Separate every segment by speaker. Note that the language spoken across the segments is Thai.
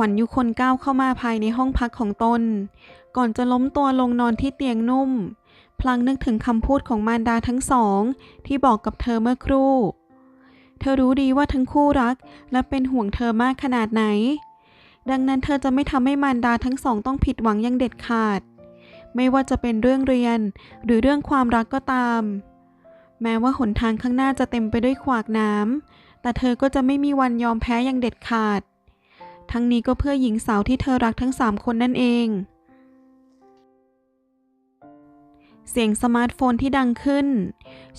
Speaker 1: ขวัญยุคนก้าวเข้ามาภายในห้องพักของตน ก่อนจะล้มตัวลงนอนที่เตียงนุ่ม พลางนึกถึงคำพูดของมารดาทั้งสอง ที่บอกกับเธอเมื่อครู่ เธอรู้ดีว่าทั้งคู่รัก และเป็นห่วงเธอมากขนาดไหน ดังนั้นเธอจะไม่ทำให้มารดาทั้งสองต้องผิดหวังอย่างเด็ดขาด ไม่ว่าจะเป็นเรื่องเรียนหรือเรื่องความรักก็ตาม แม้ว่าหนทางข้างหน้าจะเต็มไปด้วยขวากน้ำแต่เธอก็จะไม่มีวันยอมแพ้อย่างเด็ดขาด ทั้งนี้ก็เพื่อหญิงสาวที่เธอรักทั้งสามคนนั่นเอง เสียงสมาร์ทโฟนที่ดังขึ้น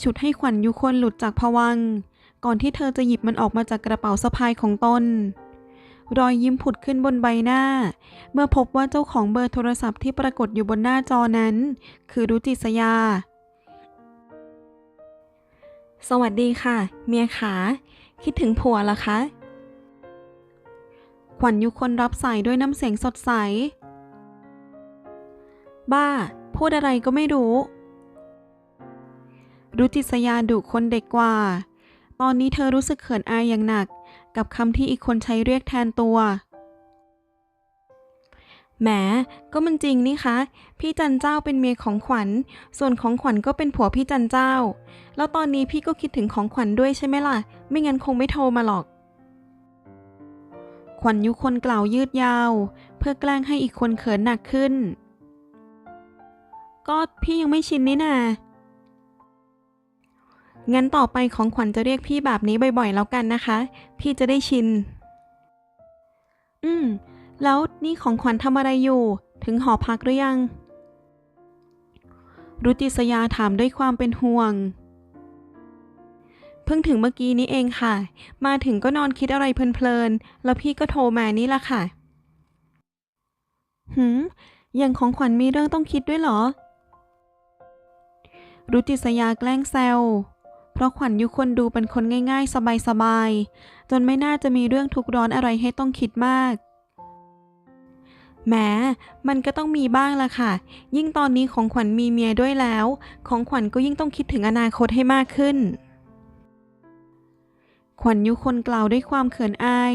Speaker 1: ฉุดให้ขวัญยุคนหลุดจากภวัง ก่อนที่เธอจะหยิบมันออกมาจากกระเป๋าสะพายของตน รอยยิ้มผุดขึ้นบนใบหน้า เมื่อพบว่าเจ้าของเบอร์โทรศัพท์ที่ปรากฏอยู่บนหน้าจอนั้น คือรุจิสยา สวัสดีค่ะ เมียขา คิดถึงผัวเหรอคะ ขวัญยุคนรับสายด้วยน้ำเสียงสดใส บ้า พูดอะไรก็ไม่รู้ รุจิสยาดุคนเด็กกว่า ตอนนี้เธอรู้สึกเขินอายอย่างหนัก กับคำที่อีกคนใช้เรียกแทนตัว แหม ก็มันจริงนี่คะ พี่จันเจ้าเป็นเมียของขวัญ ส่วนของขวัญก็เป็นผัวพี่จันเจ้า แล้วตอนนี้พี่ก็คิดถึงของขวัญด้วยใช่ไหมล่ะ ไม่งั้นคงไม่โทรมาหรอก ขวัญยุคนกล่าวยืดยาว เพื่อแกล้งให้อีกคนเขินหนักขึ้น ก็พี่ยังไม่ชินนี่นางั้นต่อไปของขวัญจะเรียกพี่แบบนี้บ่อยๆ แล้วกันนะคะ พี่จะได้ชิน อืม แล้วนี่ของขวัญทำอะไรอยู่ ถึงหอพักหรือยัง รุจิสยาถามด้วยความเป็นห่วง พิ่งถึงเมื่อกี้นี้เองค่ะ มาถึงก็นอนคิดอะไรเพลินๆ แล้วพี่ก็โทรมานี่ละค่ะ หืม อย่างของขวัญมีเรื่องต้องคิดด้วยเหรอ รุจิสยาแกล้งแซว เพราะขวัญยุคนดูเป็นคนง่าย ๆ สบายๆ จนไม่น่าจะมีเรื่องทุกข์ร้อนอะไรให้ต้องคิดมาก แหม มันก็ต้องมีบ้างละค่ะ ยิ่งตอนนี้ของขวัญมีเมียด้วยแล้ว ของขวัญก็ยิ่งต้องคิดถึงอนาคตให้มากขึ้น ขวัญยุคนกล่าวด้วยความเขินอาย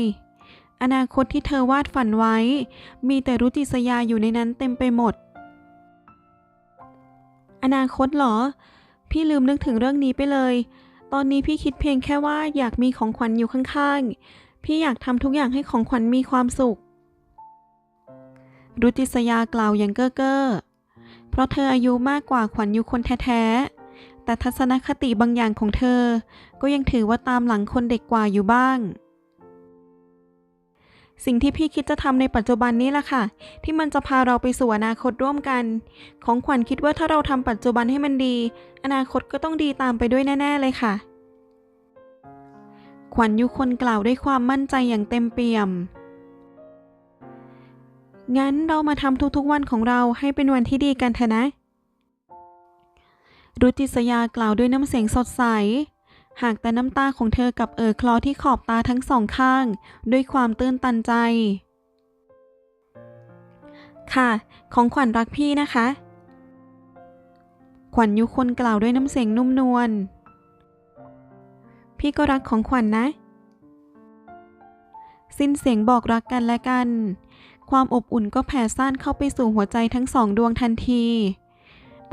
Speaker 1: อนาคตที่เธอวาดฝันไว้ มีแต่รุจิสยาอยู่ในนั้นเต็มไปหมด อนาคตเหรอ พี่ลืมนึกถึงเรื่องนี้ไปเลย ตอนนี้พี่คิดเพียงแค่ว่าอยากมีของขวัญอยู่ข้างๆ พี่อยากทำทุกอย่างให้ของขวัญมีความสุข รุจิสยากล่าวอย่างเก้อเก้อเพราะเธออายุมากกว่าขวัญอยู่คนแท้ๆ แต่ทัศนคติบางอย่างของเธอ ก็ยังถือว่าตามหลังคนเด็กกว่าอยู่บ้าง สิ่งที่พี่คิดจะทำในปัจจุบันนี้ล่ะค่ะ ที่มันจะพาเราไปสู่อนาคตร่วมกัน ของขวัญคิดว่าถ้าเราทำปัจจุบันให้มันดี อนาคตก็ต้องดีตามไปด้วยแน่ ๆ เลยค่ะ ขวัญยุคนกล่าวด้วยความมั่นใจอย่างเต็มเปี่ยมงั้นเรามาทำทุกๆวันของเราให้เป็นวันที่ดีกันเถอะนะ รุจิสยากล่าวด้วยน้ำเสียงสดใส หากแต่น้ำตาของเธอกับเอ่อคลอที่ขอบตาทั้งสองข้าง ด้วยความตื้นตันใจ ค่ะ ของขวัญรักพี่นะคะ ขวัญยุคนกล่าวด้วยน้ำเสียงนุ่มนวล พี่ก็รักของขวัญนนะ สิ้นเสียงบอกรักกันและกัน ความอบอุ่นก็แผ่ซ่านเข้าไปสู่หัวใจทั้งสองดวงทันที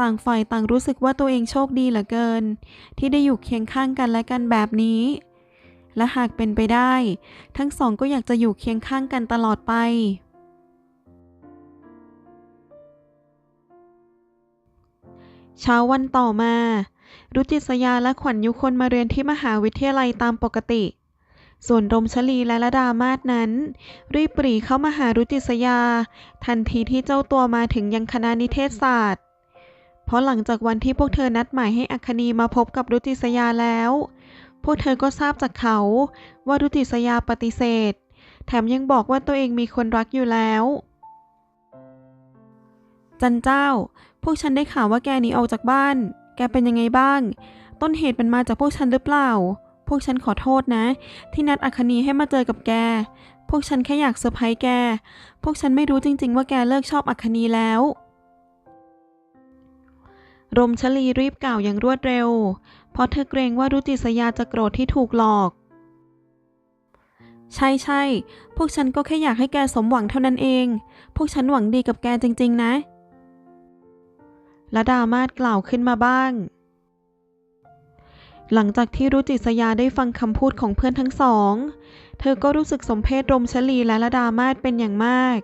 Speaker 1: ต่างฝ่ายต่างรู้สึกว่าตัวเองโชคดีเหลือเกิน ที่ได้อยู่เคียงข้างกันและกันแบบนี้ และหากเป็นไปได้ ทั้งสองก็อยากจะอยู่เคียงข้างกันตลอดไป เช้าวันต่อมา รุจิสยาและขวัญยุคนมาเรียนที่มหาวิทยาลัยตามปกติส่วนรมชลีและละดามาศนั้น รีบปรีเข้ามาหารุจิสยา ทันทีที่เจ้าตัวมาถึงยังคณะนิเทศศาสตร์ เพราะหลังจากวันที่พวกเธอนัดหมายให้อัคนีมาพบกับรุจิสยาแล้ว พวกเธอก็ทราบจากเขาว่ารุจิสยาปฏิเสธ แถมยังบอกว่าตัวเองมีคนรักอยู่แล้ว จันเจ้า พวกฉันได้ข่าวว่าแกหนีออกจากบ้าน แกเป็นยังไงบ้าง ต้นเหตุมันมาจากพวกฉันหรือเปล่า พวกฉันขอโทษนะ ที่นัดอัคนีให้มาเจอกับแก พวกฉันแค่อยากเซอร์ไพรส์แก พวกฉันไม่รู้จริง ๆ ว่าแกเลิกชอบอัคนีแล้ว รมชลีรีบกล่าวอย่างรวดเร็ว เพราะเธอเกรงว่ารุจิสยาจะโกรธที่ถูกหลอก ใช่ใช่ พวกฉันก็แค่อยากให้แกสมหวังเท่านั้นเอง พวกฉันหวังดีกับแกจริง ๆ นะละดามาศกล่าวขึ้นมาบ้าง หลังจากที่รุจิสยาได้ฟังคำพูดของเพื่อนทั้งสอง เธอก็รู้สึกสมเพศรมชลีและละดามาศเป็นอย่างมาก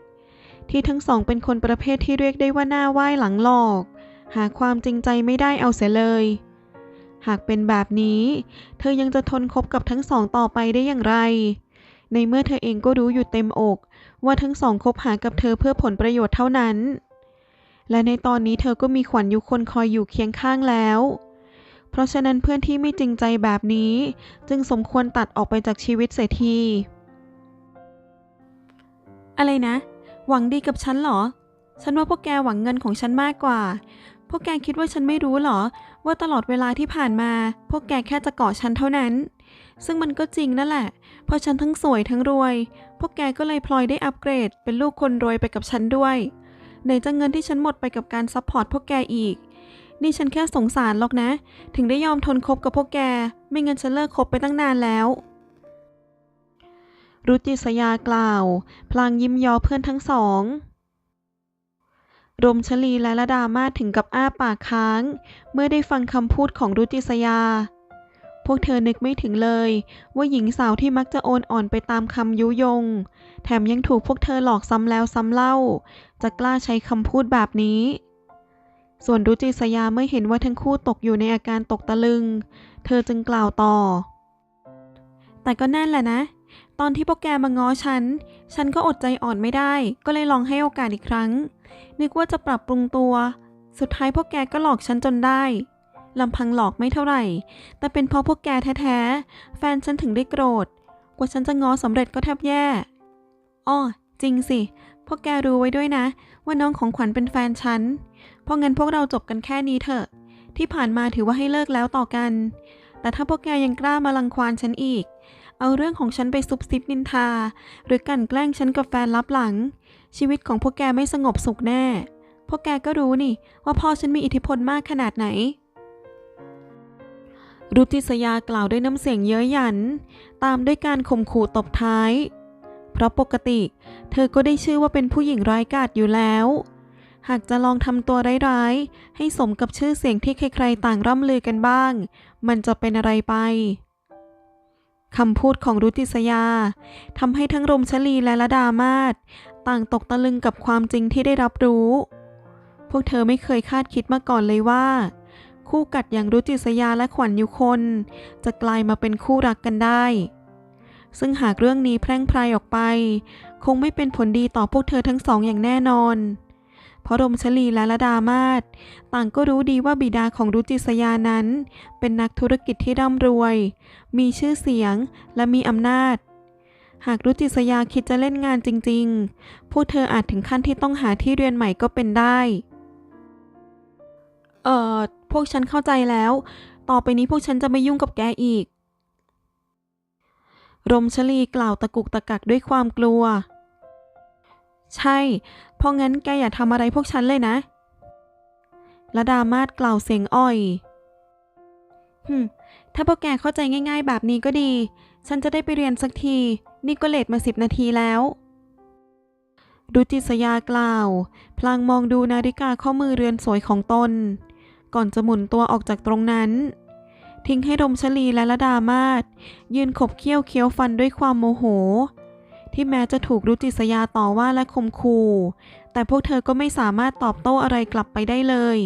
Speaker 1: ที่ทั้งสองเป็นคนประเภทที่เรียกได้ว่าหน้าไหว้หลังหลอก หาความจริงใจไม่ได้เอาเสียเลย หากเป็นแบบนี้ เธอยังจะทนคบกับทั้งสองต่อไปได้อย่างไร ในเมื่อเธอเองก็รู้อยู่เต็มอก ว่าทั้งสองคบหากับเธอเพื่อผลประโยชน์เท่านั้น และในตอนนี้เธอก็มีขวัญยุคนคอยอยู่เคียงข้างแล้ว เพราะฉะนั้นเพื่อนที่ไม่จริงใจแบบนี้ จึงสมควรตัดออกไปจากชีวิตเสียทีอะไรนะ หวังดีกับฉันเหรอ ฉันว่าพวกแกหวังเงินของฉันมากกว่า พวกแกคิดว่าฉันไม่รู้เหรอ ว่าตลอดเวลาที่ผ่านมา พวกแกแค่จะเกาะฉันเท่านั้น ซึ่งมันก็จริงนั่นแหละ เพราะฉันทั้งสวยทั้งรวย พวกแกก็เลยพลอยได้อัปเกรด เป็นลูกคนรวยไปกับฉันด้วย ไหนจะเงินที่ฉันหมดไปกับการซัพพอร์ตพวกแกอีก นี่ฉันแค่สงสารหรอกนะ ถึงได้ยอมทนคบกับพวกแก ไม่งั้นฉันเลิกคบไปตั้งนานแล้วรุจิสยากล่าว พลางยิ้มยอเพื่อนทั้งสอง รมชลีและระดามาถึงกับอ้าปากค้าง เมื่อได้ฟังคำพูดของรุจิสยา พวกเธอนึกไม่ถึงเลย ว่าหญิงสาวที่มักจะโอนอ่อนไปตามคำยุยง แถมยังถูกพวกเธอหลอกซ้ำแล้วซ้ำเล่า จะกล้าใช้คำพูดแบบนี้ ส่วนรุจิสยาเมื่อเห็นว่าทั้งคู่ตกอยู่ในอาการตกตะลึง เธอจึงกล่าวต่อ แต่ก็นั่นแหละนะ ตอนที่พวกแกมาง้อฉัน ฉันก็อดใจอ่อนไม่ได้ ก็เลยลองให้โอกาสอีกครั้ง นึกว่าจะปรับปรุงตัว สุดท้ายพวกแกก็หลอกฉันจนได้ลำพังหลอกไม่เท่าไหร่ แต่เป็นเพราะพวกแกแท้ๆ แฟนฉันถึงได้โกรธ กว่าฉันจะง้อสำเร็จก็แทบแย่ อ้อ จริงสิ พวกแกรู้ไว้ด้วยนะ ว่าน้องของขวัญเป็นแฟนฉัน เพราะงั้นพวกเราจบกันแค่นี้เถอะ ที่ผ่านมาถือว่าให้เลิกแล้วต่อกัน แต่ถ้าพวกแกยังกล้ามาลังควานฉันอีก เอาเรื่องของฉันไปซุบซิบนินทา หรือกันแกล้งฉันกับแฟนลับหลัง ชีวิตของพวกแกไม่สงบสุขแน่ พวกแกก็รู้นี่ ว่าพ่อฉันมีอิทธิพลมากขนาดไหนรุจิสยากล่าวด้วยน้ำเสียงเย้ยหยัน ตามด้วยการข่มขู่ตบท้าย เพราะปกติ เธอก็ได้ชื่อว่าเป็นผู้หญิงร้ายกาจอยู่แล้ว หากจะลองทำตัวร้ายๆ ให้สมกับชื่อเสียงที่ใครๆต่างร่ำลือกันบ้าง มันจะเป็นอะไรไป คำพูดของรุจิสยาทำให้ทั้งรมชลีและละดามาศต่างตกตะลึงกับความจริงที่ได้รับรู้ พวกเธอไม่เคยคาดคิดมาก่อนเลยว่า คู่กัดอย่างรุจิสยาและขวัญยุคน จะกลายมาเป็นคู่รักกันได้ ซึ่งหากเรื่องนี้แพร่งพรายออกไป คงไม่เป็นผลดีต่อพวกเธอทั้งสองอย่างแน่นอน พราะรมชลีและละดามาศต่างก็รู้ดีว่าบิดาของรุจิสยานั้น เป็นนักธุรกิจที่ร่ำรวย มีชื่อเสียงและมีอำนาจ หากรุจิสยาคิดจะเล่นงานจริงๆ พวกเธออาจถึงขั้นที่ต้องหาที่เรียนใหม่ก็เป็นได้ เอ่อ พวกฉันเข้าใจแล้ว ต่อไปนี้พวกฉันจะไม่ยุ่งกับแกอีก รมชลีกล่าวตะกุกตะกักด้วยความกลัว ใช่ เพราะงั้นแกอย่าทำอะไรพวกฉันเลยนะละดามาศกล่าวเสียงอ่อยหึถ้าพวกแกเข้าใจง่าย ๆ แบบนี้ก็ดี ฉันจะได้ไปเรียนสักที นี่ก็เลทมาสิบนาทีแล้วดุจิสยากล่าว พลางมองดูนาฬิกาข้อมือเรือนสวยของตน ก่อนจะหมุนตัวออกจากตรงนั้น ทิ้งให้รมชลีและละดามาศยืนขบเคี้ยวเคี้ยวฟันด้วยความโมโห ที่แม้จะถูกรุจิสยาต่อว่าและข่มขู่แต่พวกเธอก็ไม่สามารถตอบโต้อะไรกลับไปได้เลย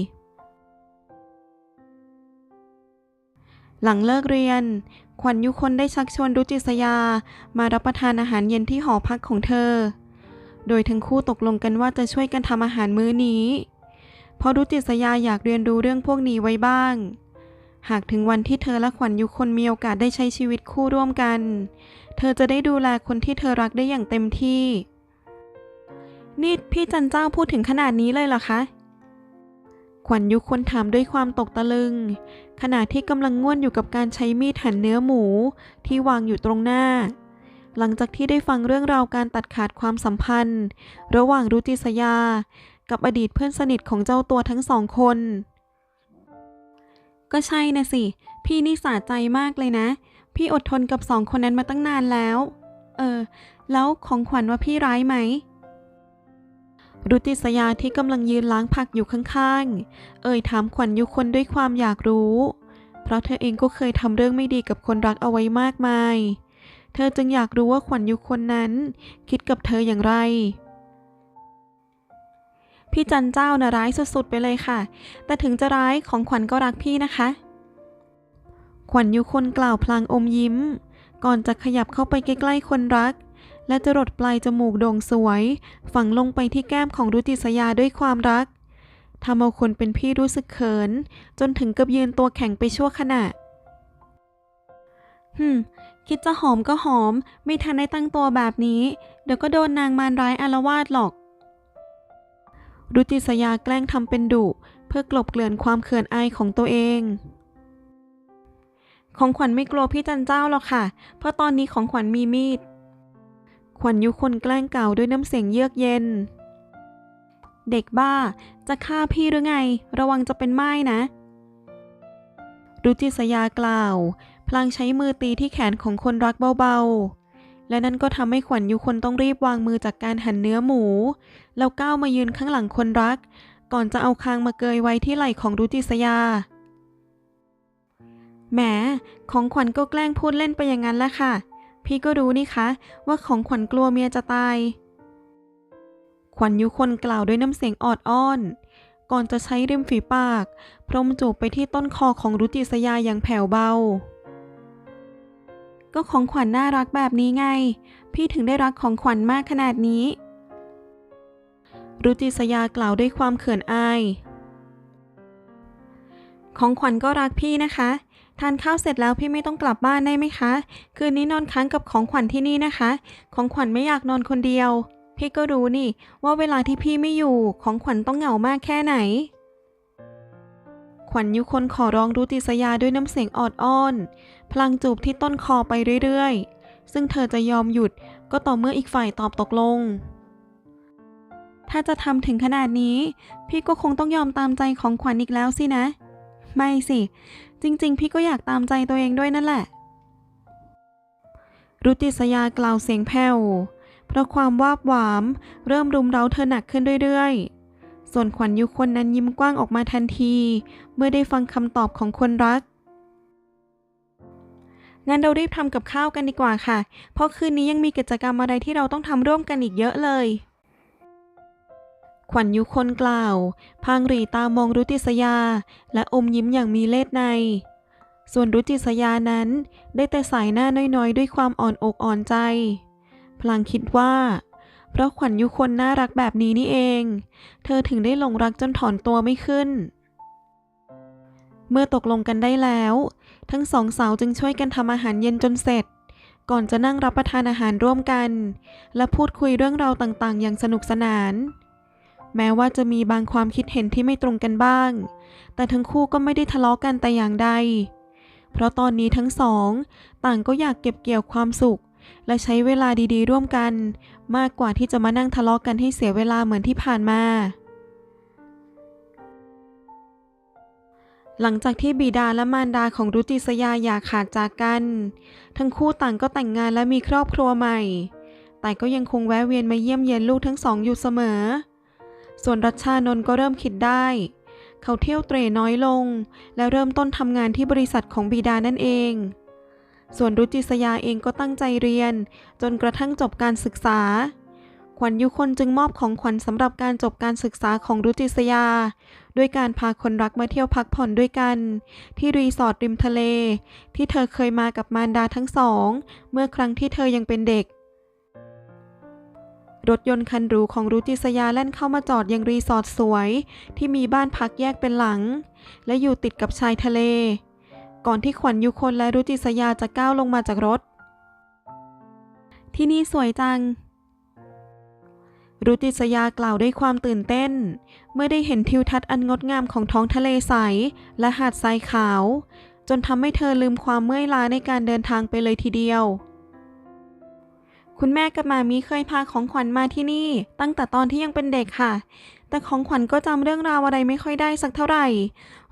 Speaker 1: หลังเลิกเรียน ขวัญยุคนได้ชักชวนรุจิสยามารับประทานอาหารเย็นที่หอพักของเธอ โดยทั้งคู่ตกลงกันว่าจะช่วยกันทำอาหารมื้อนี้เพราะรุจิสยาอยากเรียนรู้เรื่องพวกนี้ไว้บ้างหากถึงวันที่เธอและขวัญยุคนมีโอกาสได้ใช้ชีวิตคู่ร่วมกัน เธอจะได้ดูแลคนที่เธอรักได้อย่างเต็มที่ นี่พี่จันเจ้าพูดถึงขนาดนี้เลยเหรอคะ ขวัญยุคนถามด้วยความตกตะลึง ขณะที่กำลังง่วนอยู่กับการใช้มีดหั่นเนื้อหมูที่วางอยู่ตรงหน้า หลังจากที่ได้ฟังเรื่องราวการตัดขาดความสัมพันธ์ ระหว่างรุจิสยา กับอดีตเพื่อนสนิทของเจ้าตัวทั้งสองคนก็ใช่นะสิ พี่นี่สาใจมากเลยนะ พี่อดทนกับสองคนนั้นมาตั้งนานแล้ว เออ แล้วของขวัญว่าพี่ร้ายไหม รุจิสยาที่กำลังยืนล้างผักอยู่ข้างๆ เอ่ยถามขวัญยุคนด้วยความอยากรู้ เพราะเธอเองก็เคยทำเรื่องไม่ดีกับคนรักเอาไว้มากมาย เธอจึงอยากรู้ว่าขวัญยุคนนั้น คิดกับเธออย่างไรพี่จันเจ้าน่ะร้ายสุดๆไปเลยค่ะ แต่ถึงจะร้ายของขวัญก็รักพี่นะคะ ขวัญยุคนกล่าวพลางอมยิ้ม ก่อนจะขยับเข้าไปใกล้ๆคนรัก และจะรดปลายจมูกโด่งสวย ฝังลงไปที่แก้มของรุจิสยาด้วยความรักทำเอาคนเป็นพี่รู้สึกเขิน จนถึงกับยืนตัวแข็งไปชั่วขณะฮึมคิดจะหอมก็หอม ไม่ทันได้ตั้งตัวแบบนี้ เดี๋ยวก็โดนนางมารร้ายอารวาสหรอก รุจิสยาแกล้งทำเป็นดุ เพื่อกลบเกลื่อนความเขินอายของตัวเอง ของขวัญไม่กลัวพี่จันเจ้าหรอกค่ะ เพราะตอนนี้ของขวัญมีมีด ขวัญยุคนแกล้งเก่าด้วยน้ำเสียงเยือกเย็น เด็กบ้า จะฆ่าพี่หรือไง ระวังจะเป็นไม้นะ รุจิสยากล่าว พลางใช้มือตีที่แขนของคนรักเบาๆ และนั่นก็ทำให้ขวัญยุคนต้องรีบวางมือจากการหั่นเนื้อหมู แล้วก้าวมายืนข้างหลังคนรัก ก่อนจะเอาคางมาเกยไว้ที่ไหล่ของรุจิสยา แหม ของขวัญก็แกล้งพูดเล่นไปอย่างนั้นแหละค่ะ พี่ก็รู้นี่คะ ว่าของขวัญกลัวเมียจะตาย ขวัญยุคนกล่าวด้วยน้ำเสียงออดอ้อน ก่อนจะใช้ริมฝีปาก พรมจูบไปที่ต้นคอของรุจิสยาอย่างแผ่วเบา ก็ของขวัญน่ารักแบบนี้ไง พี่ถึงได้รักของขวัญมากขนาดนี้ รุจิสยากล่าวด้วยความเขินอายของขวัญก็รักพี่นะคะ ทานข้าวเสร็จแล้วพี่ไม่ต้องกลับบ้านได้ไหมคะ คืนนี้นอนค้างกับของขวัญที่นี่นะคะ ของขวัญไม่อยากนอนคนเดียว พี่ก็รู้นี่ ว่าเวลาที่พี่ไม่อยู่ของขวัญต้องเหงามากแค่ไหน ขวัญยุคนขอร้องรุติสยาด้วยน้ำเสียงออดอ้อน พลางจูบที่ต้นคอไปเรื่อยๆ ซึ่งเธอจะยอมหยุดก็ต่อเมื่ออีกฝ่ายตอบตกลง ถ้าจะทำถึงขนาดนี้ พี่ก็คงต้องยอมตามใจของขวัญอีกแล้วสินะ ไม่สิ จริง ๆ พี่ก็อยากตามใจตัวเองด้วยนั่นแหละ รุติสยากล่าวเสียงแผ่ว เพราะความวาบหวามเริ่มรุมเร้าเธอหนักขึ้นเรื่อยๆ ส่วนขวัญยุคนนั้นยิ้มกว้างออกมาทันที เมื่อได้ฟังคำตอบของคนรัก งั้นเรารีบทำกับข้าวกันดีกว่าค่ะ เพราะคืนนี้ยังมีกิจกรรมอะไรที่เราต้องทำร่วมกันอีกเยอะเลย ขวัญยุคนกล่าว พางรีตามองรุติสยา และอมยิ้มอย่างมีเล่ห์ใน ส่วนรุจิสยานั้นได้แต่สายหน้าน้อยๆ ด้วยความอ่อนอกอ่อนใจ พลางคิดว่า เพราะขวัญยุคนน่ารักแบบนี้นี่เอง เธอถึงได้หลงรักจนถอนตัวไม่ขึ้น เมื่อตกลงกันได้แล้ว ทั้งสองสาวจึงช่วยกันทำอาหารเย็นจนเสร็จก่อนจะนั่งรับประทานอาหารร่วมกัน และพูดคุยเรื่องราวต่างๆ อย่างสนุกสนาน แม้ว่าจะมีบางความคิดเห็นที่ไม่ตรงกันบ้าง แต่ทั้งคู่ก็ไม่ได้ทะเลาะกันแต่อย่างใด เพราะตอนนี้ทั้งสอง ต่างก็อยากเก็บเกี่ยวความสุข และใช้เวลาดีๆ ร่วมกัน มากกว่าที่จะมานั่งทะเลาะกันให้เสียเวลาเหมือนที่ผ่านมา หลังจากที่บิดาและมารดาของรุจิสยาอย่าขาดจากกัน ทั้งคู่ต่างก็แต่งงานและมีครอบครัวใหม่ แต่ก็ยังคงแวะเวียนมาเยี่ยมเยียนลูกทั้งสองอยู่เสมอ ส่วนรัชชานนท์ก็เริ่มคิดได้ เขาเที่ยวเตรน้อยลง และเริ่มต้นทำงานที่บริษัทของบิดานั่นเอง ส่วนรุจิสยาเองก็ตั้งใจเรียน จนกระทั่งจบการศึกษา ขวัญยุคนจึงมอบของขวัญสำหรับการจบการศึกษาของรุจิสยา ด้วยการพาคนรักมาเที่ยวพักผ่อนด้วยกัน ที่รีสอร์ทริมทะเล ที่เธอเคยมากับมารดาทั้งสอง เมื่อครั้งที่เธอยังเป็นเด็ก รถยนต์คันหรูของรุจิสยาแล่นเข้ามาจอดยังรีสอร์ทสวย ที่มีบ้านพักแยกเป็นหลัง และอยู่ติดกับชายทะเล ก่อนที่ขวัญยุคนและรุจิสยาจะก้าวลงมาจากรถ ที่นี่สวยจัง รุจิสยากล่าวด้วยความตื่นเต้น เมื่อได้เห็นทิวทัศน์อันงดงามของท้องทะเลใส และหาดทรายขาว จนทำให้เธอลืมความเมื่อยล้าในการเดินทางไปเลยทีเดียว คุณแม่กับมามีเคยพาของขวัญมาที่นี่ ตั้งแต่ตอนที่ยังเป็นเด็กค่ะ แต่ของขวัญก็จำเรื่องราวอะไรไม่ค่อยได้สักเท่าไหร่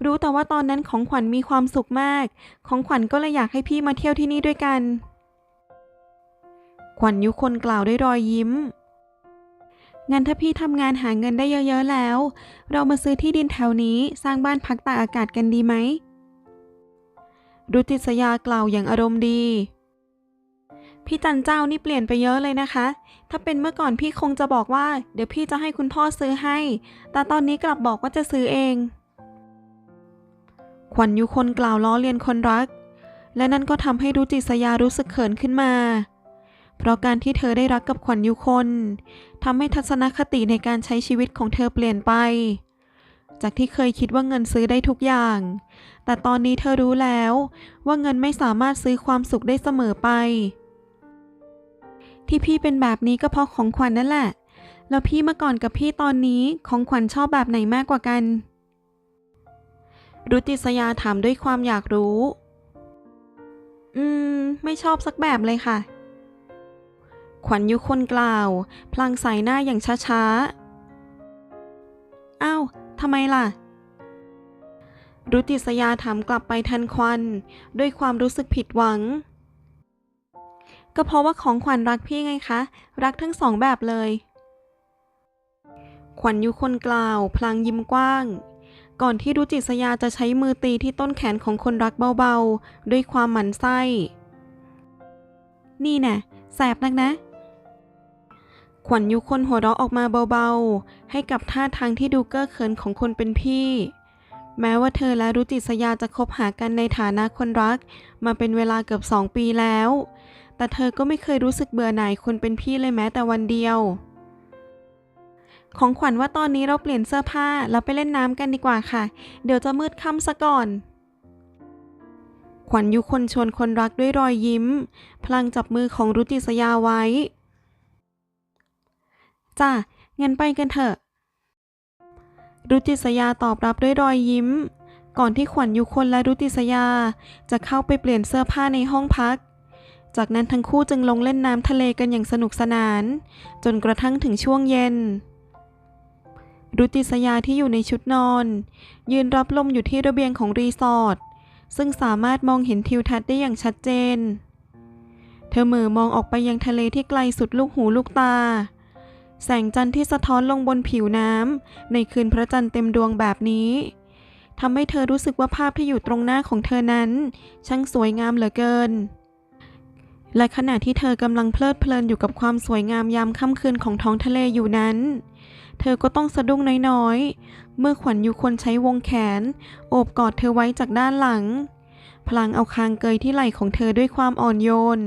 Speaker 1: รู้แต่ว่าตอนนั้นของขวัญมีความสุขมาก ของขวัญก็เลยอยากให้พี่มาเที่ยวที่นี่ด้วยกัน ขวัญยุคนกล่าวด้วยรอยยิ้มงั้นถ้าพี่ทำงานหาเงินได้เยอะๆแล้ว เรามาซื้อที่ดินแถวนี้สร้างบ้านพักตากอากาศกันดีไหมรุจิษยากล่าวอย่างอารมณ์ดี พี่จันเจ้านี่เปลี่ยนไปเยอะเลยนะคะ ถ้าเป็นเมื่อก่อนพี่คงจะบอกว่า เดี๋ยวพี่จะให้คุณพ่อซื้อให้ แต่ตอนนี้กลับบอกว่าจะซื้อเอง ขวัญยุคนกล่าวล้อเลียนคนรัก และนั่นก็ทำให้รุจิษยารู้สึกเขินขึ้นมา เพราะการที่เธอได้รักกับขวัญยุคนทำให้ทัศนคติในการใช้ชีวิตของเธอเปลี่ยนไป จากที่เคยคิดว่าเงินซื้อได้ทุกอย่าง แต่ตอนนี้เธอรู้แล้วว่าเงินไม่สามารถซื้อความสุขได้เสมอไป ที่พี่เป็นแบบนี้ก็เพราะของขวัญนั่นแหละ แล้วพี่เมื่อก่อนกับพี่ตอนนี้ของขวัญชอบแบบไหนมากกว่ากัน รุติสยาถามด้วยความอยากรู้ อืม ไม่ชอบสักแบบเลยค่ะ ขวัญยุคนกล่าว พลางใส่หน้าอย่างช้าๆ อ้าวทำไมล่ะรุติสยาถามกลับไปทันควัน ด้วยความรู้สึกผิดหวัง ก็เพราะว่าของขวัญรักพี่ไงคะ รักทั้งสองแบบเลย ขวัญยุคนกล่าว พลางยิ้มกว้าง ก่อนที่รุจิสยาจะใช้มือตีที่ต้นแขนของคนรักเบาๆ ด้วยความหมันไส้ นี่แน่แสบนักนะ ขวัญยุคนหัวเราะออกมาเบาๆ ให้กับท่าทางที่ดูเก้อเขินของคนเป็นพี่แม้ว่าเธอและรุจิสยาจะคบหากันในฐานะคนรัก มาเป็นเวลาเกือบสองปีแล้ว แต่เธอก็ไม่เคยรู้สึกเบื่อหน่ายคนเป็นพี่เลยแม้แต่วันเดียว ของขวัญว่าตอนนี้เราเปลี่ยนเสื้อผ้าแล้วไปเล่นน้ำกันดีกว่าค่ะ เดี๋ยวจะมืดค่ำซะก่อน ขวัญยุคนชวนคนรักด้วยรอยยิ้ม พลางจับมือของรุจิสยาไว้ จ้ะงั้นไปกันเถอะ รุจิสยาตอบรับด้วยรอยยิ้ม ก่อนที่ขวัญยุคนและรุจิสยาจะเข้าไปเปลี่ยนเสื้อผ้าในห้องพัก จากนั้นทั้งคู่จึงลงเล่นน้ำทะเลกันอย่างสนุกสนาน จนกระทั่งถึงช่วงเย็น รุจิสยาที่อยู่ในชุดนอน ยืนรับลมอยู่ที่ระเบียงของรีสอร์ทซึ่งสามารถมองเห็นทิวทัศน์ได้อย่างชัดเจน เธอเหม่อมองออกไปยังทะเลที่ไกลสุดลูกหูลูกตา แสงจันทร์ที่สะท้อนลงบนผิวน้ำในคืนพระจันทร์เต็มดวงแบบนี้ทำให้เธอรู้สึกว่าภาพที่อยู่ตรงหน้าของเธอนั้น ช่างสวยงามเหลือเกิน และขณะที่เธอกำลังเพลิดเพลินอยู่กับความสวยงามยามค่ำคืนของท้องทะเลอยู่นั้น เธอก็ต้องสะดุ้งน้อยๆ เมื่อขวัญยูคนใช้วงแขน โอบกอดเธอไว้จากด้านหลัง พลางเอาคางเกยที่ไหล่ของเธอด้วยความอ่อนโยน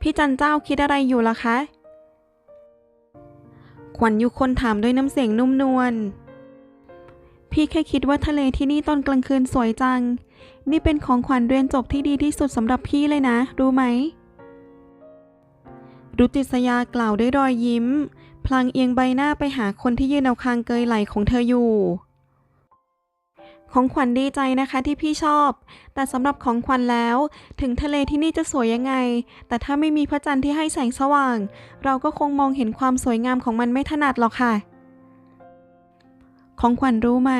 Speaker 1: พี่จันเจ้าคิดอะไรอยู่ล่ะคะ ขวัญยุคนถามด้วยน้ำเสียงนุ่มนวล พี่แค่คิดว่าทะเลที่นี่ตอนกลางคืนสวยจัง นี่เป็นของขวัญเรียนจบที่ดีที่สุดสำหรับพี่เลยนะ รู้ไหม รุจิสยากล่าวด้วยรอยยิ้ม พลางเอียงใบหน้าไปหาคนที่ยืนเอาคางเกยไหลของเธออยู่ ของขวัญดีใจนะคะที่พี่ชอบ แต่สำหรับของขวัญแล้ว ถึงทะเลที่นี่จะสวยยังไง แต่ถ้าไม่มีพระจันทร์ที่ให้แสงสว่าง เราก็คงมองเห็นความสวยงามของมันไม่ถนัดหรอกค่ะ ของขวัญรู้ไหม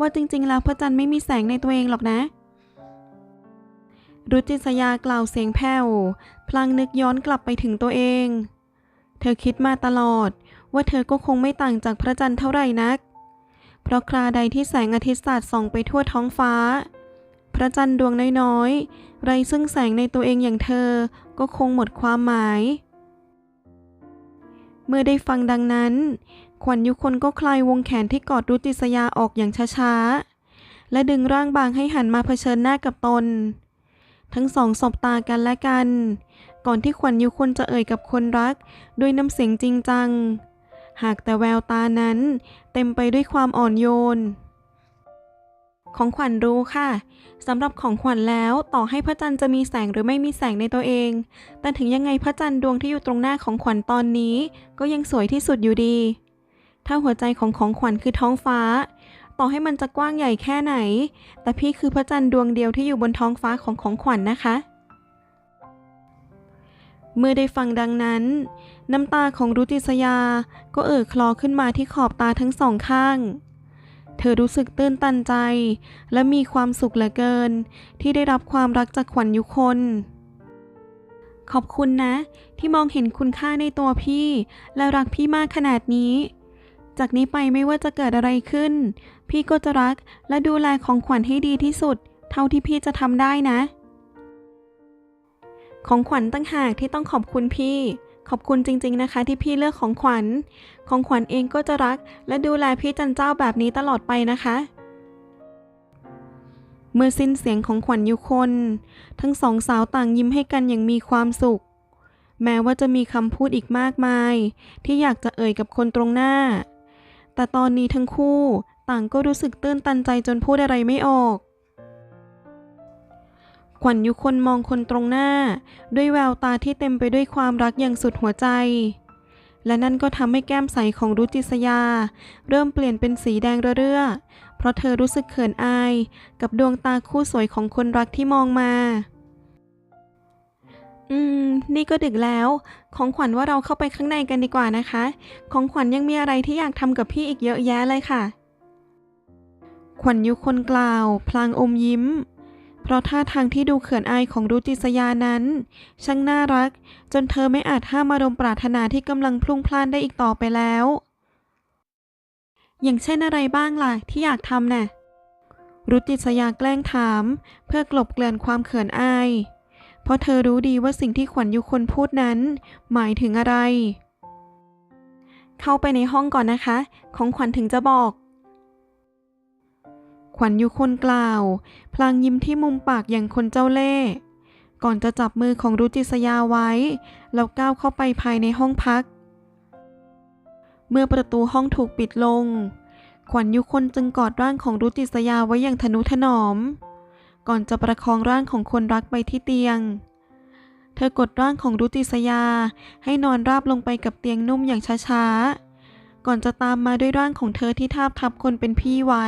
Speaker 1: ว่าจริงๆ แล้วพระจันทร์ไม่มีแสงในตัวเองหรอกนะรุจิสยากล่าวเสียงแผ่ว พลางนึกย้อนกลับไปถึงตัวเอง เธอคิดมาตลอด ว่าเธอก็คงไม่ต่างจากพระจันทร์เท่าไหร่นัก เพราะคราใดที่แสงอาทิตย์สาดส่องไปทั่วท้องฟ้า พระจันทร์ดวงน้อยๆ ไรซึ่งแสงในตัวเองอย่างเธอก็คงหมดความหมาย เมื่อได้ฟังดังนั้น ขวัญยุคนก็คลายวงแขนที่กอดรุจิสยาออกอย่างช้าๆ และดึงร่างบางให้หันมาเผชิญหน้ากับตน ทั้งสองสบตากันและกัน ก่อนที่ขวัญยุคนจะเอ่ยกับคนรัก ด้วยน้ำเสียงจริงจัง หากแต่แววตานั้น เต็มไปด้วยความอ่อนโยน ของขวัญรู้ค่ะ สำหรับของขวัญแล้วต่อให้พระจันทร์จะมีแสงหรือไม่มีแสงในตัวเอง แต่ถึงยังไงพระจันทร์ดวงที่อยู่ตรงหน้าของขวัญตอนนี้ ก็ยังสวยที่สุดอยู่ดี ถ้าหัวใจของของขวัญคือท้องฟ้า ต่อให้มันจะกว้างใหญ่แค่ไหน แต่พี่คือพระจันทร์ดวงเดียวที่อยู่บนท้องฟ้าของของขวัญนะคะ เมื่อได้ฟังดังนั้น น้ำตาของรุจิสยา ก็เอ่อคลอขึ้นมาที่ขอบตาทั้งสองข้าง ธอรู้สึกตื้นตันใจ และมีความสุขเหลือเกิน ที่ได้รับความรักจากขวัญยุคน ขอบคุณนะ ที่มองเห็นคุณค่าในตัวพี่ และรักพี่มากขนาดนี้ จากนี้ไปไม่ว่าจะเกิดอะไรขึ้น พี่ก็จะรักและดูแลของขวัญให้ดีที่สุด เท่าที่พี่จะทำได้นะ ของขวัญตั้งหากที่ต้องขอบคุณพี่ ขอบคุณจริงๆนะคะที่พี่เลือกของขวัญ ของขวัญเองก็จะรัก และดูแลพี่จันเจ้าแบบนี้ตลอดไปนะคะ เมื่อสิ้นเสียงของขวัญยุคน ทั้งสองสาวต่างยิ้มให้กันอย่างมีความสุข แม้ว่าจะมีคำพูดอีกมากมาย ที่อยากจะเอ่ยกับคนตรงหน้า แต่ตอนนี้ทั้งคู่ต่างก็รู้สึกตื้นตันใจจนพูดอะไรไม่ออก ขวัญยุคนมองคนตรงหน้า ด้วยแววตาที่เต็มไปด้วยความรักอย่างสุดหัวใจ และนั่นก็ทำให้แก้มใสของรุจิสยา เริ่มเปลี่ยนเป็นสีแดงเรื่อๆเพราะเธอรู้สึกเขินอาย กับดวงตาคู่สวยของคนรักที่มองมา อืม นี่ก็ดึกแล้ว ของขวัญว่าเราเข้าไปข้างในกันดีกว่านะคะ ของขวัญยังมีอะไรที่อยากทำกับพี่อีกเยอะแยะเลยค่ะ ขวัญยุคนกล่าว พลางอมยิ้ม เพราะท่าทางที่ดูเขินอายของรุจิสยานั้น ช่างน่ารัก จนเธอไม่อาจห้ามอารมณ์ปรารถนาที่กำลังพลุ่งพล่านได้อีกต่อไปแล้ว อย่างเช่นอะไรบ้างล่ะ ที่อยากทำน่ะรุจิสยาแกล้งถาม เพื่อกลบเกลื่อนความเขินอาย เพราะเธอรู้ดีว่าสิ่งที่ขวัญยุคนพูดนั้น หมายถึงอะไร เข้าไปในห้องก่อนนะคะ ของขวัญถึงจะบอก ขวัญยุคนกล่าว พลางยิ้มที่มุมปากอย่างคนเจ้าเล่ห์ก่อนจะจับมือของรุจิสยาไว้ แล้วก้าวเข้าไปภายในห้องพัก เมื่อประตูห้องถูกปิดลง ขวัญยุคนจึงกอดร่างของรุจิสยาไว้อย่างทนุถนอม ก่อนจะประคองร่างของคนรักไปที่เตียง เธอกดร่างของรุจิสยาให้นอนราบลงไปกับเตียงนุ่มอย่างช้าๆ ก่อนจะตามมาด้วยร่างของเธอที่ทาบทับคนเป็นพี่ไว้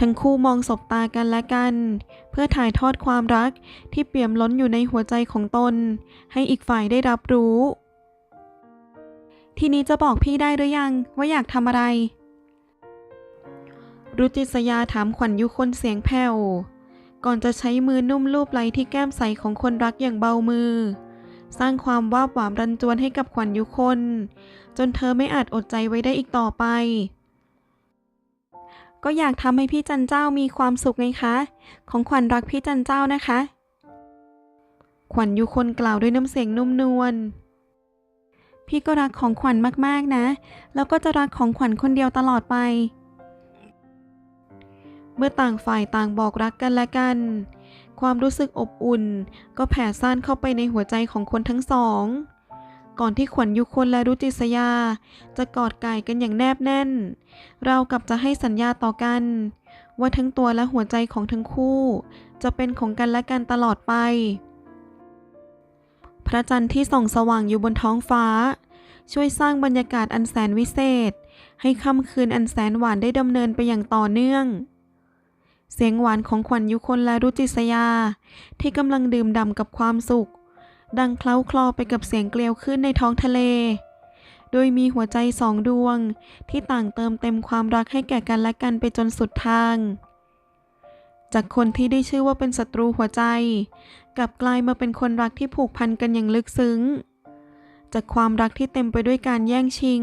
Speaker 1: ทั้งคู่มองสบตากันและกัน เพื่อถ่ายทอดความรักที่เปี่ยมล้นอยู่ในหัวใจของตน ให้อีกฝ่ายได้รับรู้ ทีนี้จะบอกพี่ได้หรือยังว่าอยากทำอะไร รุจิสยาถามขวัญยุคนเสียงแผ่วก่อนจะใช้มือนุ่มลูบไหลที่แก้มใสของคนรักอย่างเบามือ สร้างความวาบหวามรันจวนให้กับขวัญยุคน จนเธอไม่อาจอดใจไว้ได้อีกต่อไป ก็อยากทำให้พี่จันเจ้ามีความสุขไงคะ ของขวัญรักพี่จันเจ้านะคะ ขวัญยุคนกล่าวด้วยน้ำเสียงนุ่มนวล พี่ก็รักของขวัญมากๆนะ แล้วก็จะรักของขวัญคนเดียวตลอดไป เมื่อต่างฝ่ายต่างบอกรักกันและกัน ความรู้สึกอบอุ่น ก็แผ่ซ่านเข้าไปในหัวใจของคนทั้งสอง ก่อนที่ขวัญยุคนและรุจิสยา จะกอดก่ายกันอย่างแนบแน่น เรากับจะให้สัญญาต่อกัน ว่าทั้งตัวและหัวใจของทั้งคู่ จะเป็นของกันและกันตลอดไป พระจันทร์ที่ส่องสว่างอยู่บนท้องฟ้า ช่วยสร้างบรรยากาศอันแสนวิเศษ ให้ค่ำคืนอันแสนหวานได้ดำเนินไปอย่างต่อเนื่องเสียงหวานของขวัญยุคนและรุจิสยา ที่กำลังดื่มด่ำกับความสุข ดังเคล้าคลอไปกับเสียงเกลียวขึ้นในท้องทะเล โดยมีหัวใจสองดวง ที่ต่างเติมเต็มความรักให้แก่กันและกันไปจนสุดทาง จากคนที่ได้ชื่อว่าเป็นศัตรูหัวใจ กลับกลายมาเป็นคนรักที่ผูกพันกันอย่างลึกซึ้ง จากความรักที่เต็มไปด้วยการแย่งชิง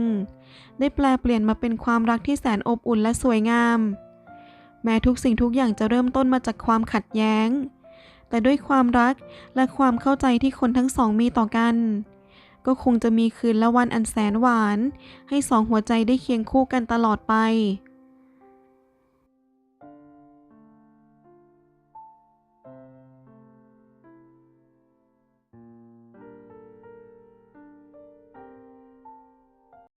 Speaker 1: ได้แปลเปลี่ยนมาเป็นความรักที่แสนอบอุ่นและสวยงาม แม้ทุกสิ่งทุกอย่างจะเริ่มต้นมาจากความขัดแย้ง แต่ด้วยความรักและความเข้าใจที่คนทั้งสองมีต่อกัน ก็คงจะมีคืนและวันอันแสนหวาน ให้สองหัวใจได้เคียงคู่กันตลอดไป